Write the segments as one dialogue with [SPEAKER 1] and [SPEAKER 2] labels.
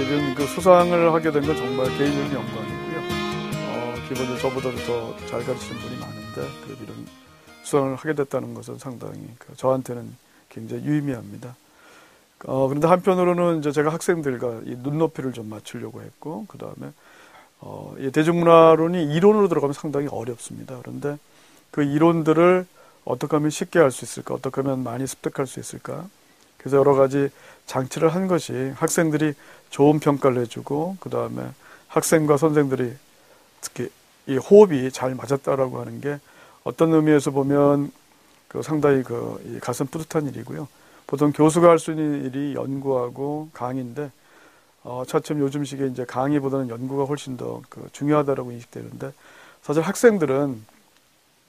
[SPEAKER 1] 이런 그 수상을 하게 된 건 정말 개인적인 영광이고요. 어, 기본적으로 저보다도 더 잘 가르치는 분이 많은데 그 이런 수상을 하게 됐다는 것은 상당히 그 저한테는 굉장히 유의미합니다. 어, 그런데 한편으로는 이제 제가 학생들과 이 눈높이를 좀 맞추려고 했고, 그 다음에, 어, 이 대중문화론이 이론으로 들어가면 상당히 어렵습니다. 그런데 그 이론들을 어떻게 하면 쉽게 할 수 있을까? 어떻게 하면 많이 습득할 수 있을까? 그래서 여러 가지 장치를 한 것이 학생들이 좋은 평가를 해주고, 그 다음에 학생과 선생들이 특히 이 호흡이 잘 맞았다라고 하는 게 어떤 의미에서 보면 그 상당히 그 가슴 뿌듯한 일이고요. 보통 교수가 할 수 있는 일이 연구하고 강의인데 어, 차츰 요즘 시기에 이제 강의보다는 연구가 훨씬 더 그 중요하다라고 인식되는데 사실 학생들은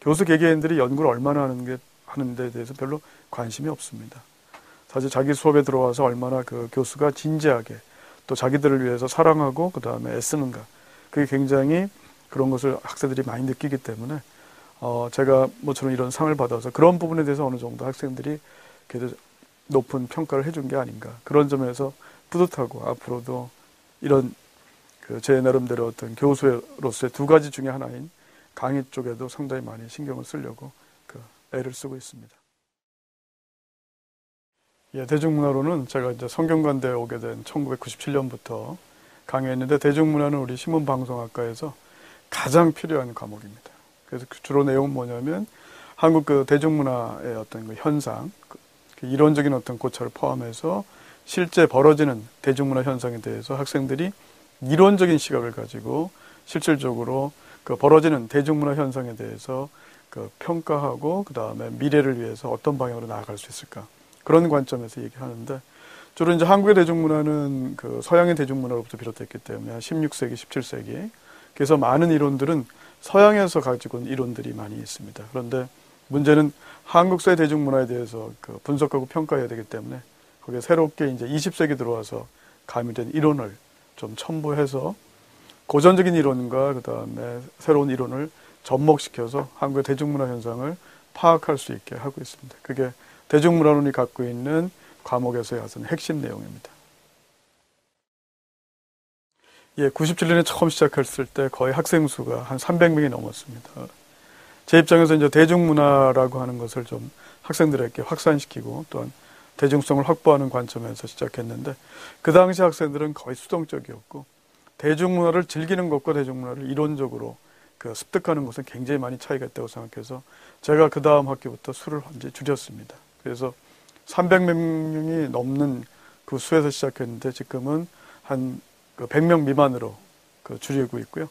[SPEAKER 1] 교수 개개인들이 연구를 얼마나 하는 게 하는 데 대해서 별로 관심이 없습니다. 사실 자기 수업에 들어와서 얼마나 그 교수가 진지하게 또 자기들을 위해서 사랑하고 그 다음에 애쓰는가 그게 굉장히 그런 것을 학생들이 많이 느끼기 때문에 어 제가 뭐처럼 이런 상을 받아서 그런 부분에 대해서 어느 정도 학생들이 그래도 높은 평가를 해준 게 아닌가 그런 점에서 뿌듯하고 앞으로도 이런 그 제 나름대로 어떤 교수로서의 두 가지 중에 하나인 강의 쪽에도 상당히 많이 신경을 쓰려고 그 애를 쓰고 있습니다. 예, 대중문화로는 제가 이제 성경관대에 오게 된 1997년부터 강의했는데 대중문화는 우리 신문방송학과에서 가장 필요한 과목입니다. 그래서 그 주로 내용은 뭐냐면 한국 그 대중문화의 어떤 그 현상, 그 이론적인 어떤 고찰을 포함해서 실제 벌어지는 대중문화 현상에 대해서 학생들이 이론적인 시각을 가지고 실질적으로 그 벌어지는 대중문화 현상에 대해서 그 평가하고 그 다음에 미래를 위해서 어떤 방향으로 나아갈 수 있을까 그런 관점에서 얘기하는데 주로 이제 한국의 대중문화는 그 서양의 대중문화로부터 비롯됐기 때문에 한 16세기, 17세기 그래서 많은 이론들은 서양에서 가지고 온 이론들이 많이 있습니다. 그런데 문제는 한국사의 대중문화에 대해서 그 분석하고 평가해야 되기 때문에 거기에 새롭게 이제 20세기 들어와서 가미된 이론을 좀 첨부해서 고전적인 이론과 그 다음에 새로운 이론을 접목시켜서 한국의 대중문화 현상을 파악할 수 있게 하고 있습니다. 그게 대중문화론이 갖고 있는 과목에서의 어떤 핵심 내용입니다. 예, 97년에 처음 시작했을 때 거의 학생 수가 한 300명이 넘었습니다. 제 입장에서 이제 대중문화라고 하는 것을 좀 학생들에게 확산시키고 또한 대중성을 확보하는 관점에서 시작했는데 그 당시 학생들은 거의 수동적이었고 대중문화를 즐기는 것과 대중문화를 이론적으로 그 습득하는 것은 굉장히 많이 차이가 있다고 생각해서 제가 그 다음 학기부터 수를 이제 줄였습니다. 그래서 300명이 넘는 그 수에서 시작했는데 지금은 한 100명 그 미만으로 그 줄이고 있고요.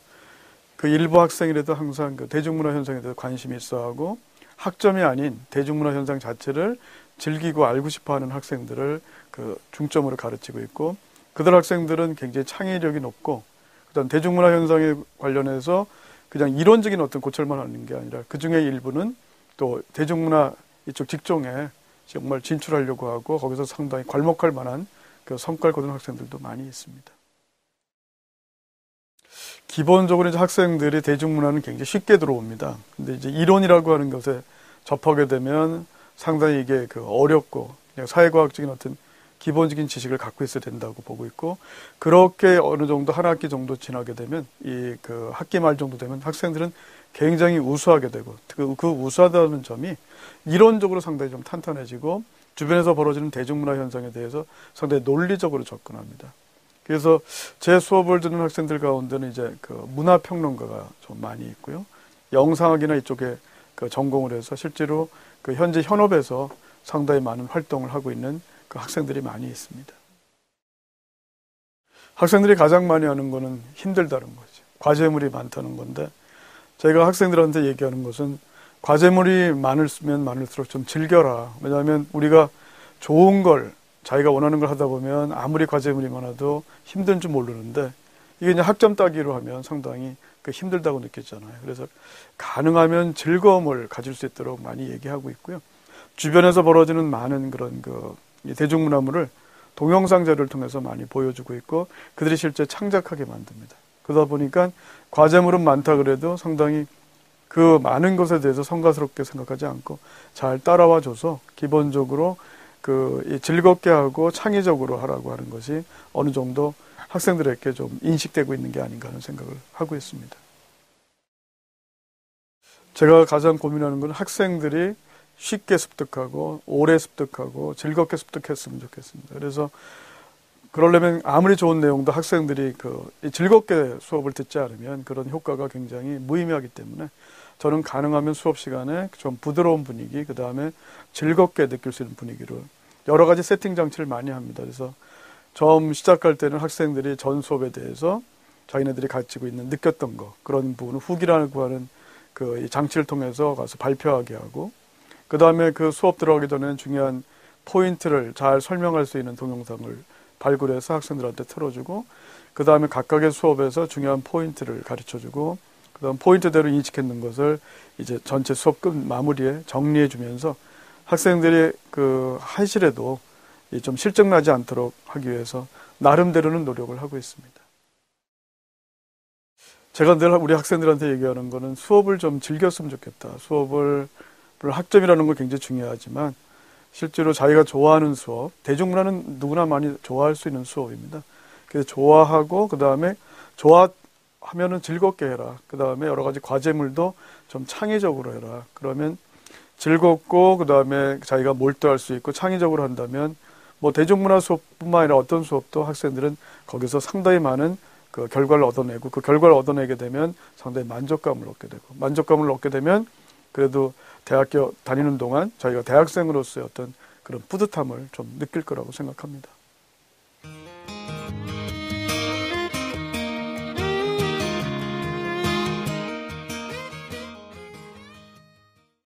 [SPEAKER 1] 그 일부 학생이라도 항상 그 대중문화 현상에 대해서 관심이 있어 하고 학점이 아닌 대중문화 현상 자체를 즐기고 알고 싶어 하는 학생들을 그 중점으로 가르치고 있고 그들 학생들은 굉장히 창의력이 높고 그다음 대중문화 현상에 관련해서 그냥 이론적인 어떤 고찰만 하는 게 아니라 그 중에 일부는 또 대중문화 이쪽 직종에 정말 진출하려고 하고 거기서 상당히 괄목할 만한 그 성과를 거둔 학생들도 많이 있습니다. 기본적으로 이제 학생들이 대중문화는 굉장히 쉽게 들어옵니다. 근데 이제 이론이라고 하는 것에 접하게 되면 상당히 이게 그 어렵고 사회과학적인 어떤 기본적인 지식을 갖고 있어야 된다고 보고 있고 그렇게 어느 정도 한 학기 정도 지나게 되면 이 그 학기 말 정도 되면 학생들은 굉장히 우수하게 되고 그, 그 우수하다는 점이 이론적으로 상당히 좀 탄탄해지고 주변에서 벌어지는 대중문화 현상에 대해서 상당히 논리적으로 접근합니다. 그래서 제 수업을 듣는 학생들 가운데는 이제 그 문화 평론가가 좀 많이 있고요. 영상학이나 이쪽에 그 전공을 해서 실제로 그 현재 현업에서 상당히 많은 활동을 하고 있는 그 학생들이 많이 있습니다. 학생들이 가장 많이 하는 거는 힘들다는 거죠. 과제물이 많다는 건데 제가 학생들한테 얘기하는 것은 과제물이 많을수면 많을수록 좀 즐겨라. 왜냐하면 우리가 좋은 걸 자기가 원하는 걸 하다 보면 아무리 과제물이 많아도 힘든 줄 모르는데 이게 이제 학점 따기로 하면 상당히 그 힘들다고 느꼈잖아요. 그래서 가능하면 즐거움을 가질 수 있도록 많이 얘기하고 있고요. 주변에서 벌어지는 많은 그런 그 대중문화물을 동영상 자료를 통해서 많이 보여주고 있고 그들이 실제 창작하게 만듭니다. 그러다 보니까 과제물은 많다 그래도 상당히 그 많은 것에 대해서 성가스럽게 생각하지 않고 잘 따라와 줘서 기본적으로 그 즐겁게 하고 창의적으로 하라고 하는 것이 어느 정도 학생들에게 좀 인식되고 있는 게 아닌가 하는 생각을 하고 있습니다. 제가 가장 고민하는 건 학생들이 쉽게 습득하고 오래 습득하고 즐겁게 습득했으면 좋겠습니다. 그래서 그러려면 아무리 좋은 내용도 학생들이 그 즐겁게 수업을 듣지 않으면 그런 효과가 굉장히 무의미하기 때문에 저는 가능하면 수업 시간에 좀 부드러운 분위기, 그 다음에 즐겁게 느낄 수 있는 분위기로 여러 가지 세팅 장치를 많이 합니다. 그래서 처음 시작할 때는 학생들이 전 수업에 대해서 자기네들이 가지고 있는 느꼈던 거 그런 부분을 후기라고 하는 그 장치를 통해서 가서 발표하게 하고 그 다음에 그 수업 들어가기 전에 중요한 포인트를 잘 설명할 수 있는 동영상을 발굴해서 학생들한테 틀어주고 그 다음에 각각의 수업에서 중요한 포인트를 가르쳐주고 그 다음 포인트대로 인식했는 것을 이제 전체 수업 끝 마무리에 정리해주면서 학생들이 그 한실에도 좀 실증나지 않도록 하기 위해서 나름대로는 노력을 하고 있습니다. 제가 늘 우리 학생들한테 얘기하는 거는 수업을 좀 즐겼으면 좋겠다. 수업을 물론 학점이라는 건 굉장히 중요하지만 실제로 자기가 좋아하는 수업, 대중문화는 누구나 많이 좋아할 수 있는 수업입니다. 그래서 좋아하고 그 다음에 좋아하면은 즐겁게 해라. 그 다음에 여러 가지 과제물도 좀 창의적으로 해라. 그러면 즐겁고 그 다음에 자기가 몰두할 수 있고 창의적으로 한다면 뭐 대중문화 수업뿐만 아니라 어떤 수업도 학생들은 거기서 상당히 많은 그 결과를 얻어내고 그 결과를 얻어내게 되면 상당히 만족감을 얻게 되고 만족감을 얻게 되면 그래도 대학교 다니는 동안 저희가 대학생으로서의 어떤 그런 뿌듯함을 좀 느낄 거라고 생각합니다.